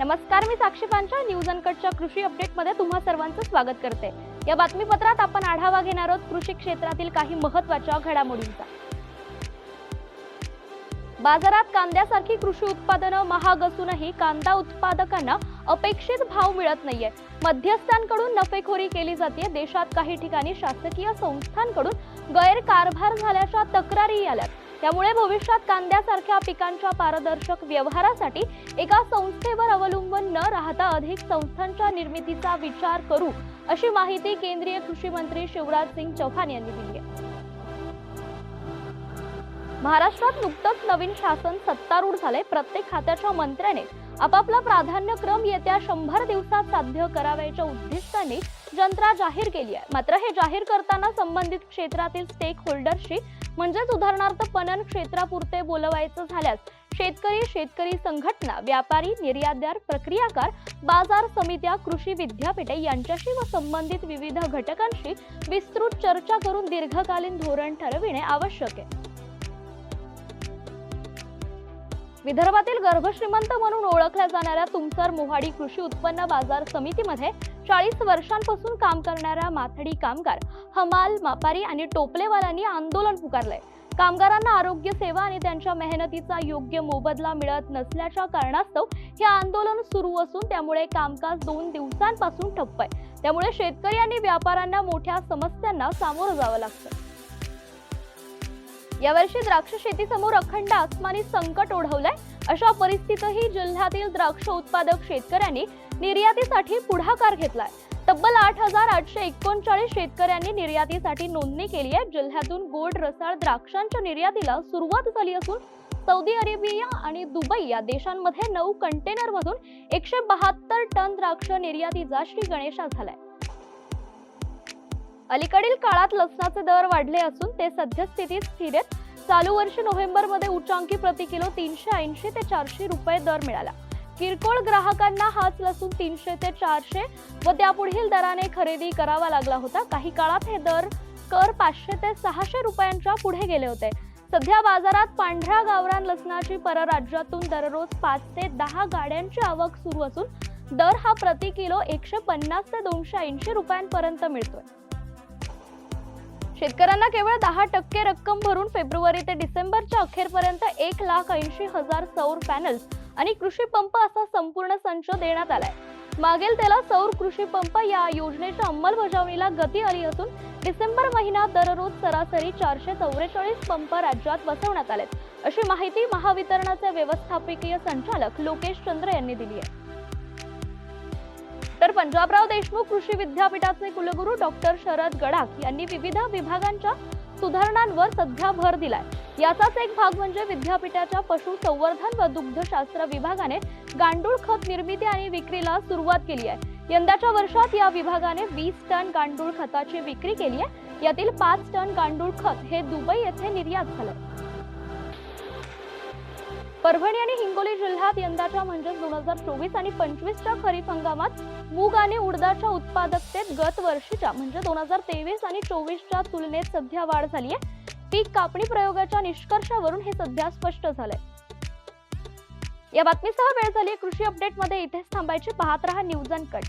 नमस्कार मी साक्षी पांचा न्यूज अनकटच्या कृषी अपडेटमध्ये तुम्हा सर्वांचं स्वागत करते. या बातमीपत्रात आपण आढावा घेणार आहोत कृषी क्षेत्रातील काही महत्त्वाच्या घडामोडींचा. बाजारात कांद्यासारखी कृषी उत्पादनं महाग असूनही कांदा उत्पादकांना अपेक्षित भाव मिळत नाहीये. मध्यस्थांकडून नफेखोरी केली जाते देशात काही ठिकाणी शासकीय संस्थांकडून गैरकारभार झाल्याच्या तक्रारी आल्यात. त्यामुळे भविष्यात कांद्यासारख्या पिकांच्या पारदर्शक व्यवहारासाठी एका संस्थेवर अवलंबून न राहता अधिक संस्थांच्या निर्मितीचा विचार करू अशी माहिती केंद्रीय कृषी मंत्री शिवराज सिंग चौहान यांनी दिली आहे. महाराष्ट्रात नुकतंच नवीन शासन सत्तारूढ झाले प्रत्येक खात्याच्या मंत्र्याने आपापला प्राधान्यक्रम येत्या शंभर दिवसात साध्य करावयाच्या उद्दिष्टाने जंत्रा जाहीर केली आहे. मात्र हे जाहीर करताना संबंधित क्षेत्रातील स्टेक होल्डरशी म्हणजेच उदाहरणार्थ पणन क्षेत्रापुरते बोलवायचं झाल्यास शेतकरी शेतकरी संघटना व्यापारी निर्यातदार प्रक्रियाकार बाजार समित्या कृषी विद्यापीठे यांच्याशी व संबंधित विविध घटकांशी विस्तृत चर्चा करून दीर्घकालीन धोरण ठरविणे आवश्यक आहे. विदर्भातील गर्भश्रीमंत म्हणून ओळखल्या जाणाऱ्या तुमसर मोहाडी कृषी उत्पन्न बाजार समितीमध्ये चाळीस वर्षांपासून काम करणाऱ्या माथडी कामगार हमाल मापारी आणि टोपलेवाल्यांनी आंदोलन पुकारलंय. कामगारांना आरोग्य सेवा आणि त्यांच्या मेहनतीचा योग्य मोबदला मिळत नसल्याच्या कारणास्तव हे आंदोलन सुरू असून त्यामुळे कामकाज दोन दिवसांपासून ठप्प आहे. त्यामुळे शेतकरी आणि व्यापाऱ्यांना मोठ्या समस्यांना सामोरं जावं लागतं. यावर्षी द्राक्ष शेतीसमोर अखंड आसमानी संकट ओढवलंय. अशा परिस्थितीतही जिल्ह्यातील द्राक्ष उत्पादक शेतकऱ्यांनी निर्यातीसाठी पुढाकार घेतलाय. तब्बल आठ हजार आठशे एकोणचाळीस शेतकऱ्यांनी निर्यातीसाठी नोंदणी केली आहे. जिल्ह्यातून गोड रसाळ द्राक्षांच्या निर्यातीला सुरुवात झाली असून सौदी अरेबिया आणि दुबई या देशांमध्ये नऊ कंटेनरमधून एकशे बहात्तर टन द्राक्ष निर्यातीचा श्री गणेशा झालाय. अलीकडील काळात लसणाचे दर वाढले असून ते सद्यस्थितीत स्थिर आहेत. चालू वर्षी नोव्हेंबरमध्ये उच्चांकी प्रति किलो तीनशे ऐंशी ते चारशे रुपये दर मिळाला. किरकोळ ग्राहकांना हाच लसूण तीनशे ते चारशे व त्यापुढील दराने खरेदी करावा लागला होता. काही काळात हे दर कर पाचशे ते सहाशे रुपयांच्या पुढे गेले होते. सध्या बाजारात पांढऱ्या गावरान लसणाची परराज्यातून दररोज पाच ते दहा गाड्यांची आवक सुरू असून दर हा प्रति किलो एकशे पन्नास ते दोनशे ऐंशी रुपयांपर्यंत मिळतोय. शेतकऱ्यांना केवळ दहा टक्के रक्कम भरून फेब्रुवारी ते डिसेंबरच्या अखेरपर्यंत एक लाख ऐंशी हजार सौर पॅनल्स आणि कृषी पंप असा संपूर्ण संच देण्यात आलाय. मागेल त्याला सौर कृषी पंप या योजनेच्या अंमलबजावणीला गती आली असून डिसेंबर महिन्यात दररोज सरासरी चारशे चौवेचाळीस पंप राज्यात बसवण्यात आलेत. अशी माहिती महावितरणाचे व्यवस्थापकीय संचालक लोकेश चंद्र यांनी दिली आहे. तर पंजाबराव देशमुख कृषी विद्यापीठाचे कुलगुरू डॉक्टर शरद गडाख यांनी विविध विभागांच्या सुधारणांवर सध्या भर दिलाय. याचाच एक भाग म्हणजे विद्यापीठाच्या पशुसंवर्धन व दुग्धशास्त्र विभागाने गांडूळ खत निर्मिती आणि विक्रीला सुरुवात केली आहे. यंदाच्या वर्षात या विभागाने वीस टन गांडूळ खताची विक्री केली आहे. यातील पाच टन गांडूळ खत हे दुबई येथे निर्यात झालं परभणी आणि हिंगोली जिल्ह्यात यंदाच्या म्हणजेच दोन हजार चोवीस आणि पंचवीसच्या खरीप हंगामात मूग आणि उडदाच्या उत्पादकतेत गत वर्षीच्या म्हणजे दोन हजार तेवीस आणि चोवीसच्या तुलनेत सध्या वाढ झाली आहे पीक कापणी प्रयोगाच्या निष्कर्षावरून हे सध्या स्पष्ट झालंय. या बातमीसह वेळ झाली कृषी अपडेटमध्ये इथेच थांबायची पाहत रहा न्यूज अँड कट